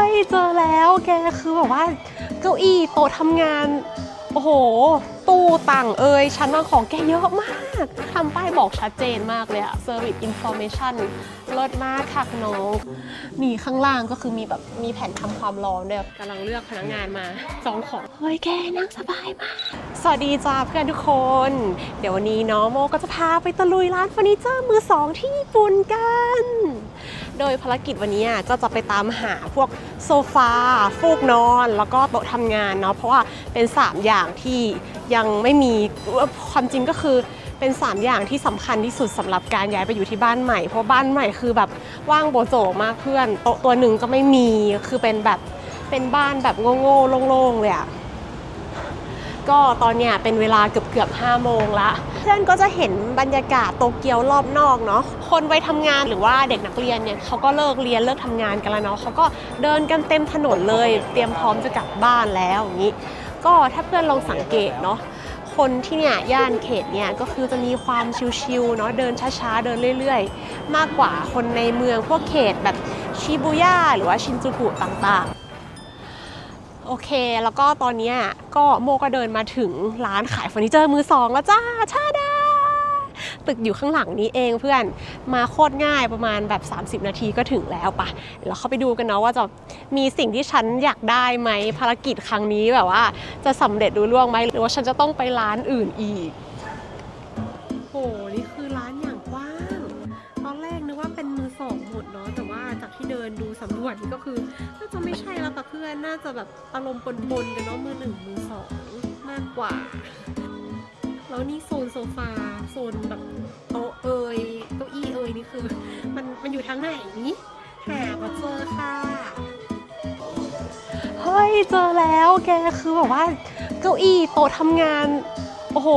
้ยเจอแล้วแกคือแบบว่าเก้าอี้โต๊ะทำงาน โอ้โห ตู้ต่างเอ่ยชั้นวางของแกเยอะมากทำป้ายบอกชัดเจนมากเลยอะ Service Information เลิศมากค่ะน้องนี่ข้างล่างก็คือมีแบบมีแผ่นทำความร้อนด้วยกำลังเลือกพนักงานมาจองของ เฮ้ยแกนั่งสบายมาก สวัสดีจ้าเพื่อนทุกคน เดี๋ยววันนี้เนาะโมก็จะพาไปตะลุยร้านเฟอร์นิเจอร์มือสองที่ญี่ปุ่นกัน โดยภารกิจวันนี้อะจะจะไปตามหาพวกโซฟาฟูกนอน แล้วก็โต๊ะทำงานเนาะเพราะว่าเป็น 3 อย่างที่ยังไม่มีความจริงก็คือเป็น 3 อย่างที่สำคัญที่สุดสำหรับการย้ายไปอยู่ที่บ้านใหม่ เพราะบ้านใหม่คือแบบว่างโบโจมากเพื่อนโต๊ะตัวหนึ่งก็ไม่มีคือเป็นแบบเป็นบ้านแบบโง่ๆโล่งๆเลยอะก็ตอนเนี้ยเป็นเวลาเกือบเกือบห้าโมงละ เพื่อนก็จะเห็นบรรยากาศโตเกียวรอบนอกเนาะคนไปทำงานหรือว่าเด็กนักเรียนเนี่ยเขาก็เลิกเรียนเลิกทำงานกันแล้วเนาะเขาก็เดินกันเต็มถนนเลย เตรียมพร้อมจะกลับบ้านแล้วอย่างนี้ ก็ถ้าเพื่อนลองสังเกตเนาะคนที่เนี่ยย่านเขตเนี่ยก็คือจะมีความชิลๆเนาะเดินช้าๆ เดินเรื่อยๆ มากกว่าคนในเมืองพวกเขตแบบชิบูย่าหรือว่าชินจูกุต่างๆ โอเค แล้วก็ตอนนี้ก็โมก็เดินมาถึงร้านขายเฟอร์นิเจอร์มือสองแล้วจ้าชาดา ตึกอยู่ข้างหลังนี้เองเพื่อนมาโคตรง่ายประมาณแบบ 30 นาทีก็ถึงแล้วปะเดี๋ยวเราเข้าไปดูกันเนาะว่าจะมีสิ่งที่ฉันอยากได้ไหมภารกิจครั้งนี้แบบว่า จะสำเร็จดูล่วงไหมหรือว่าฉันจะต้องไปร้านอื่นอีก สำรวจนี่ก็คือน่าจะไม่ใช่แล้วแต่เพื่อนน่าจะแบบอารมณ์ปนๆกันเนาะมือหนึ่งมือสองมากกว่าแล้วนี่โซนโซฟาโซนแบบโต๊ะเอยเก้าอี้เอยนี่คือ มันมันอยู่ทางไหนนี้หามาเจอค่ะเฮ้ยเจอแล้วแกคือแบบว่าเก้าอี้โต๊ะทำงาน โอ้โห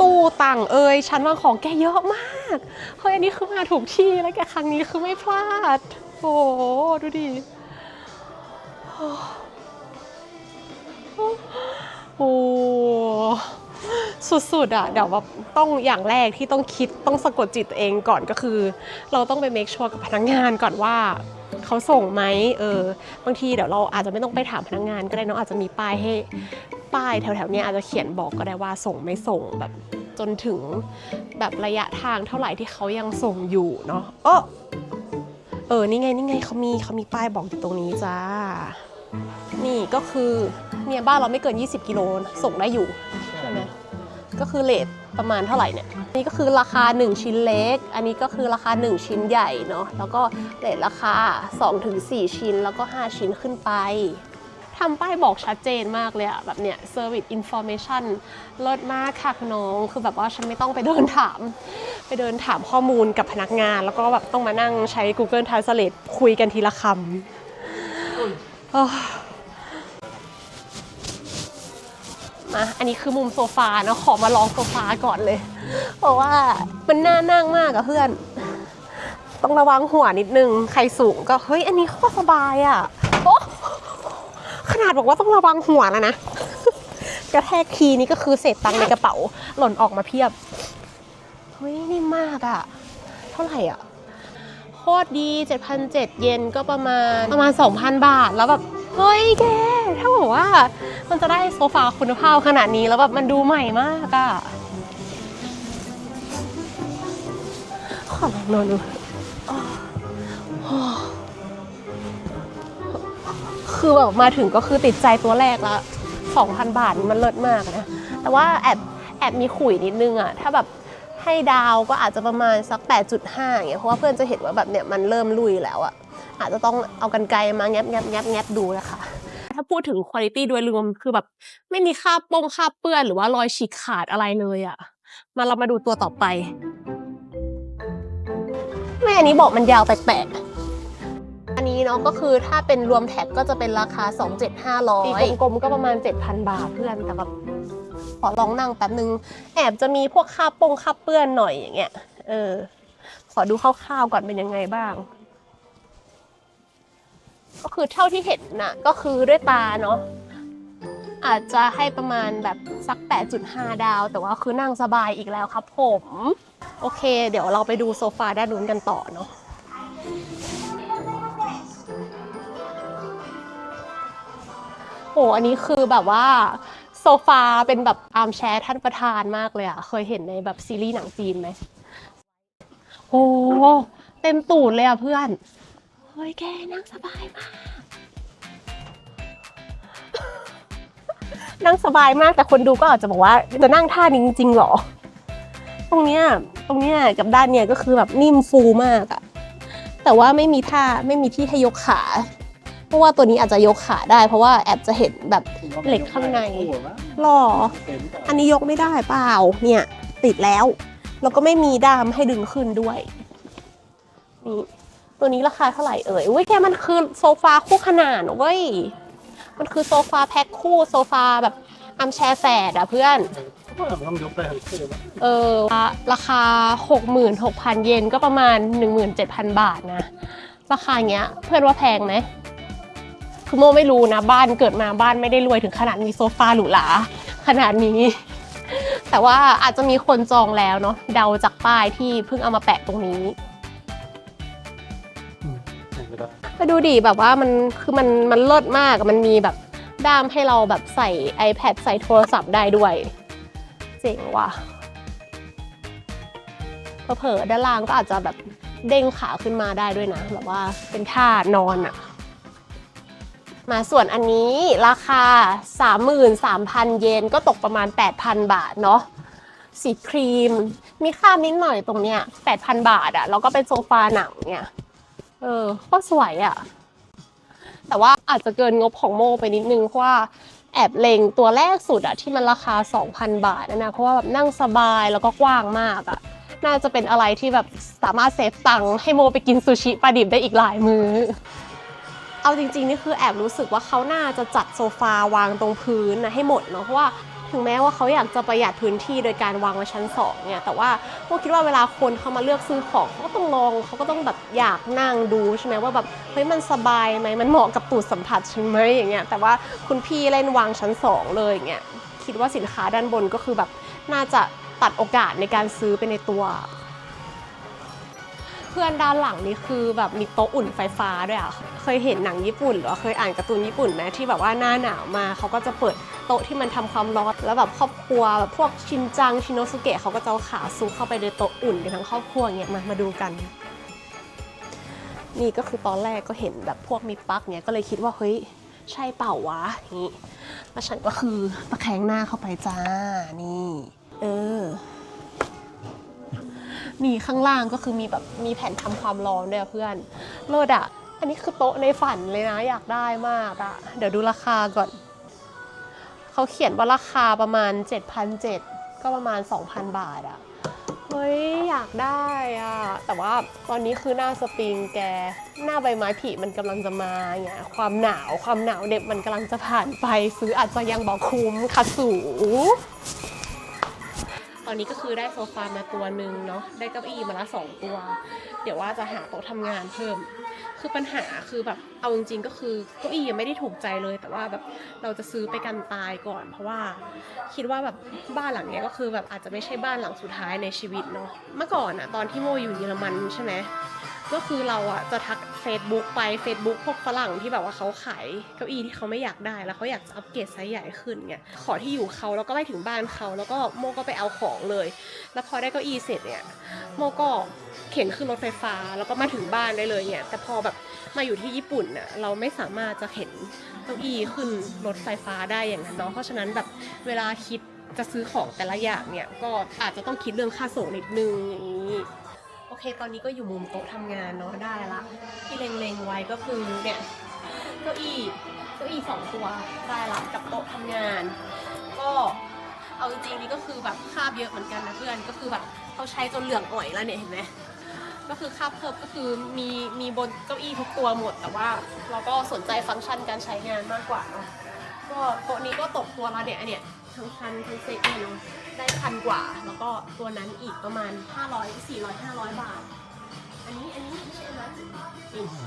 ตู้ต่างเอ่ยชั้นวางของแกเยอะมากเฮ้ยอันนี้คือมาถูกที่แล้วแกครั้งนี้คือไม่พลาด โอ้โหดูดิโอ้ สุดๆอะเดี๋ยวแบบต้องอย่างแรกที่ต้องคิดต้องสะกดจิตตัวเองก่อนก็คือ เราต้องไปเมคชัวร์กับพนักงานก่อนว่าเขาส่งไหมเออบางทีเดี๋ยวเราอาจจะไม่ต้องไปถามพนักงานก็ได้เนอะอาจจะมีป้ายให้ป้ายแถวๆนี้อาจจะเขียนบอกก็ได้ว่าส่งไม่ส่งแบบจนถึงแบบระยะทางเท่าไหร่ที่เขายังส่งอยู่เนาะเออเออนี่ไงนี่ไงเขามีเขามีป้ายบอกอยู่ตรงนี้จ้า นี่ก็คือเนี่ยบ้านเราไม่เกิน 20 กิโลส่งได้อยู่ ก็คือเลทประมาณเท่าไหร่เนี่ยนี่ก็คือราคา 1 ชิ้นเล็ก อันนี้ก็คือราคา 1 ชิ้นใหญ่เนาะแล้วก็เลทราคา 2-4 ชิ้นแล้วก็ 5 ชิ้นขึ้นไปทำป้ายบอกชัดเจนมากเลยอะแบบเนี้ย Service Information เลิศมากค่ะคุณน้อง คือแบบว่าฉันไม่ต้องไปเดินถาม ไปเดินถามข้อมูลกับพนักงาน แล้วก็แบบต้องมานั่งใช้ Google Translate คุยกันทีละคำ มาอันนี้คือมุมโซฟาเนะขอมาลองโซฟาก่อนเลย เพราะว่ามันน่านั่งมากอะเพื่อน ต้องระวังหัวนิดนึง ใครสูงก็เฮ้ยอันนี้โคตรสบายอะโอ้ขนาดบอกว่าต้องระวังหัวแล้วนะกระแทกทีนี้ก็คือเศษตังค์ในกระเป๋าหล่นออกมาเพียบเฮ้ยนิ่มมากอะเท่าไหร่อะ ตรดี 7,700 เยนก็ประมาณประมาณ 2,000 บาท แล้วแบบเฮ้ยแกถ้าบอกว่ามันจะได้โซฟาคุณภาพขนาดนี้แล้วแบบมันดูใหม่มากอะขอลองนอนดูคือแบบมาถึงก็คือติดใจตัวแรกละ2,000 บาทมันเลิศมากนะ แต่ว่าแอบแอบมีขุยนิดนึงอะถ้าแบบ ให้ดาวก็อาจจะประมาณสัก 8.5อย่างเงี้ยเพราะว่าเพื่อนจะเห็นว่าแบบเนี่ยมันเริ่มลุยแล้วอะอาจจะต้องเอากันไกลมาแงบแงบแงบแงบดูนะคะถ้าพูดถึงคุณภาพโดยรวมคือแบบไม่มีค่าปงค่าเปื้อนหรือว่ารอยฉีกขาดอะไรเลยอะมาเรามาดูตัวต่อไปไม่อันนี้บอกมันยาวแปลกๆอันนี้เนาะก็คือถ้าเป็นรวมแท็กก็จะเป็นราคา 2,700ตีกลมๆก็ประมาณ 7,000 บาทเพื่อนแต่แบบ ขอลองนั่งแป๊บนึง แอบจะมีพวกคาบปงคาบเปื้อนหน่อยอย่างเงี้ย เออ ขอดูคร่าวๆก่อนเป็นยังไงบ้าง ก็คือเท่าที่เห็นน่ะ ก็คือด้วยตาเนาะ อาจจะให้ประมาณแบบสัก 8.5 ดาว แต่ว่าคือนั่งสบายอีกแล้วครับผม โอเค เดี๋ยวเราไปดูโซฟาด้านนู้นกันต่อเนาะโอ้อันนี้คือแบบว่า โซฟาเป็นแบบอาร์มแชร์ท่านประธานมากเลยอะเคยเห็นในแบบซีรีส์หนังจีนไหมโอ้เต็มตูดเลยอะเพื่อน เฮ้ยแกนั่งสบายมาก นั่งสบายมากแต่คนดูก็อาจจะบอกว่าจะนั่งท่านี้จริงๆหรอ ตรงเนี้ยตรงเนี้ยกับด้านเนี้ยก็คือแบบนิ่มฟูมากอะแต่ว่าไม่มีท่าไม่มีที่ให้ยกขา เพราะว่าตัวนี้อาจจะยกขาได้ เพราะว่าแอบจะเห็นแบบเหล็กข้างในหรอ อันนี้ยกไม่ได้เปล่า เนี่ย ติดแล้ว แล้วก็ไม่มีด้ามให้ดึงขึ้นด้วยนี่ตัวนี้ราคาเท่าไหร่เอ่ยอุ้ยแกมันคือโซฟาคู่ขนานเว้ย มันคือโซฟาแพ็คคู่โซฟาแบบอัมแชร์แฝดอะเพื่อนต้องยกได้ทั้งคู่นะเออ ราคา 66,000 เยนก็ประมาณ 17,000 บาทนะ ราคาเงี้ย เพื่อนว่าแพงไหม คือโมไม่รู้นะบ้านเกิดมาบ้านไม่ได้รวยถึงขนาดมีโซฟาหรูหราขนาดนี้ แต่ว่าอาจจะมีคนจองแล้วเนาะเดาจากป้ายที่เพิ่งเอามาแปะตรงนี้มาดูดิแบบว่ามันคือมันมันเลิศมากมันมีแบบด้ามให้เราแบบใส่ iPad ใส่โทรศัพท์ได้ด้วย เจ๋งว่ะเผลอด้านล่างก็อาจจะแบบเด้งขาขึ้นมาได้ด้วยนะ แบบว่าเป็นท่านอนอะ มาส่วนอันนี้ราคา 33,000 เยนก็ตกประมาณ 8,000 บาทเนาะสีครีม มีค่านิดหน่อยตรงเนี้ย 8,000 บาทอะแล้วก็เป็นโซฟาหนังเนี่ย เออก็สวยอะ่ะแต่ว่าอาจจะเกินงบของโมไปนิดนึงเพราะว่าแอบเลงตัวแรกสุดอะที่มันราคา 2,000 บาทนะนะเพราะว่าแบบนั่งสบายแล้วก็กว้างมากอะน่าจะเป็นอะไรที่แบบสามารถเซฟตังค์ให้โมไปกินซูชิปลาดิบได้อีกหลายมือ้อ เอาจริงๆนี่คือแอบรู้สึกว่าเขาน่าจะจัดโซฟาวางตรงพื้นนะให้หมดเนาะเพราะว่าถึงแม้ว่าเขาอยากจะประหยัดพื้นที่โดยการวางไว้ชั้นสองเนี่ยแต่ว่าพวกคิดว่าเวลาคนเขามาเลือกซื้อของเขาก็ต้องลองเขาก็ต้องแบบอยากนั่งดูใช่ไหมว่าแบบเฮ้ยมันสบายไหมมันเหมาะกับตูดสัมผัสฉันไหมอย่างเงี้ยแต่ว่าคุณพี่เล่นวางชั้นสองเลยอย่างเงี้ยคิดว่าสินค้าด้านบนก็คือแบบน่าจะตัดโอกาสในการซื้อไปในตัว พื่อนด้านหลังนี่คือแบบมีโต๊ะอุ่นไฟฟ้าด้วยอะ เคยเห็นหนังญี่ปุ่นหรือว่าเคยอ่านการ์ตูนญี่ปุ่นไหมที่แบบว่าหน้าหนาวมาเขาก็จะเปิดโต๊ะที่มันทำความร้อนแล้วแบบครอบครัวแบบพวกชินจังชิโนสุเกะเขาก็จะเอาขาซุกเข้าไปในโต๊ะอุ่นกันทั้งครอบครัวเงี้ยมามาดูกัน นี่ก็คือตอนแรกก็เห็นแบบพวกมีปลั๊กเนี้ยก็เลยคิดว่าเฮ้ยใช่เปล่าวะอย่างงี้แล้วฉันก็คือตะแคงหน้าเข้าไปจ้านี่ เออ นี่ข้างล่างก็คือมีแบบมีแผ่นทำความร้อนด้วยเพื่อนเลิศอะอันนี้คือโต๊ะในฝันเลยนะอยากได้มากอะเดี๋ยวดูราคาก่อน เขาเขียนว่าราคาประมาณ 7,700ก็ประมาณ 2,000 บาทอะเฮ้ยอยากได้อะแต่ว่าตอนนี้คือหน้าสปริงแก หน้าใบไม้ผลิมันกำลังจะมาเงี้ยความหนาวความหนาวเด็บมันกำลังจะผ่านไปซื้ออาจจะยังบอกคุ้มค่ะสู ตอนนี้ก็คือได้โซฟามาตัวหนึ่งเนาะได้เก้าอี้มาละสองตัว เดี๋ยวว่าจะหาโต๊ะทำงานเพิ่ม คือปัญหาคือแบบเอาจริงๆก็คือเก้าอี้ยังไม่ได้ถูกใจเลย แต่ว่าแบบเราจะซื้อไปกันตายก่อน เพราะว่าคิดว่าแบบบ้านหลังเนี้ยก็คือแบบอาจจะไม่ใช่บ้านหลังสุดท้ายในชีวิตเนาะเมื่อก่อนอะตอนที่โมอยู่เยอรมันใช่ไหมก็คือเราอะจะทัก Facebook ไป Facebook พวกฝรั่งที่แบบว่าเขาขายเก้าอี้ที่เขาไม่อยากได้แล้วเขาอยากจะอัปเกรดไซส์ใหญ่ขึ้นเนี่ยขอที่อยู่เขาแล้วก็ไปถึงบ้านเขาแล้วก็โมก็ไปเอาของเลย แล้วพอได้เก้าอี้เสร็จเนี่ยโมก็เข็นขึ้นรถไฟฟ้าแล้วก็มาถึงบ้านได้เลยเนี่ยแต่พอแบบมาอยู่ที่ญี่ปุ่นน่ะเราไม่สามารถจะเข็นเก้าอี้ขึ้นรถไฟฟ้าได้อย่างนั้นเนาะเพราะฉะนั้นแบบเวลาคิดจะซื้อของแต่ละอย่างเนี่ยก็อาจจะต้องคิดเรื่องค่าส่งนิดนึงอย่างนี้ เค ตอนนี้ก็อยู่มุมโต๊ะทำงานเนาะได้ละ ที่เล็งๆไว้ก็คือเนี่ยเก้าอี้เก้าอี้สองตัวได้ละกับโต๊ะทำงาน ก็เอาจริงๆนี่ก็คือแบบคาบเยอะเหมือนกันนะเพื่อนก็คือแบบเขาใช้จนเหลืองอ่อยแล้วเนี่ยเห็นไหมก็คือคาบเพิ่มก็คือมีมีบนเก้าอี้ทุกตัวหมด แต่ว่าเราก็สนใจฟังก์ชันการใช้งานมากกว่าเนาะก็โต๊ะนี้ก็ตกตัวละเนี่ยเนี่ย ทั้งคันทั้งเซ็ตเนี่ยเนาะได้พันกว่า แล้วก็ตัวนั้นอีกประมาณ 500 400 500 บาท อันนี้อันนี้ไม่ใช่อันนั้นนี่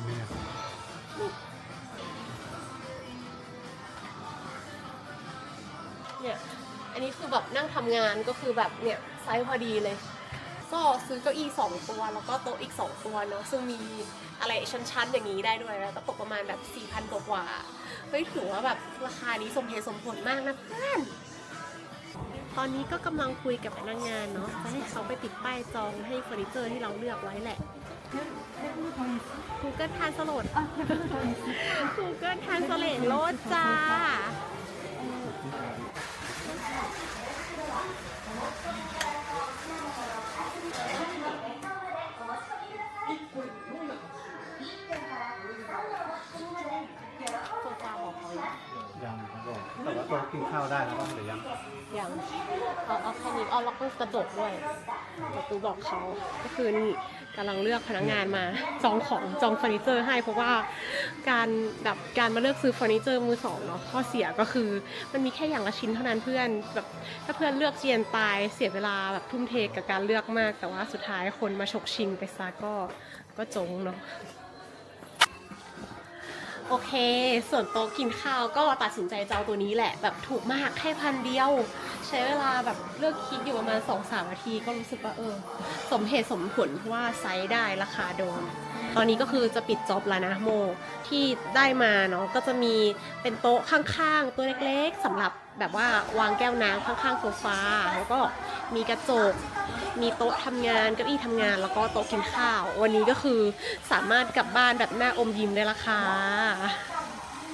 นี่เนี่ย อันนี้คือแบบนั่งทำงานก็คือแบบเนี่ยไซส์พอดีเลย ก็ซื้อเก้าอี้สองตัวแล้วก็โต๊ะอีกสองตัวเนาะซึ่งมีอะไรชั้นๆอย่างนี้ได้ด้วยแล้วก็ตกประมาณแบบ4,000กว่าเฮ้ยถือว่าแบบราคานี้สมเหตุสมผลมากนะเพื่อน ตอนนี้ก็กำลังคุยกับพนักงานเนาะจะให้เขาไปติดป้ายจองให้เฟอร์นิเจอร์ที่เราเลือกไว้แหละ Google Translate Google Translate โลดจ้าโซฟาบอกเขายังครับผมแต่ว่าตัวกินข้าวได้แล้วบ้างหรือยัง อยังเอาเอาแค่นี้เอาล็อกกระจกด้วยประตูบอกเขาก็คือนี่กำลังเลือกพนักงานมาจองของจองเฟอร์นิเจอร์ให้เพราะว่าการแบบการมาเลือกซื้อเฟอร์นิเจอร์มือสองเนาะข้อเสียก็คือมันมีแค่อย่างละชิ้นเท่านั้นเพื่อนแบบถ้าเพื่อนเลือกเจียนตายเสียเวลาแบบทุ่มเทกับการเลือกมาก แต่ว่าสุดท้ายคนมาฉกชิงไปซะก็ก็จงเนาะ โอเค ส่วนโต๊ะกินข้าวก็ตัดสินใจจะเอาตัวนี้แหละ แบบถูกมากแค่พันเดียว ใช้เวลาแบบเลือกคิดอยู่ประมาณ2อสามนาทีก็รู้สึกว่าเออ สมเหตุสมผลเพราะว่าไซส์ได้ราคาโดน ตอนนี้ก็คือจะปิดจ็อบแล้วนะโม ที่ได้มาเนาะก็จะมีเป็นโต๊ะข้างๆ ตัวเล็กๆสำหรับแบบว่าวางแก้วน้ำข้างๆโซฟาแล้วก็มีกระจก มีโต๊ะทำงานเก้าอี้ทำงานแล้วก็โต๊ะกินข้าว วันนี้ก็คือสามารถกลับบ้านแบบหน้าอมยิ้มได้ละค่ะ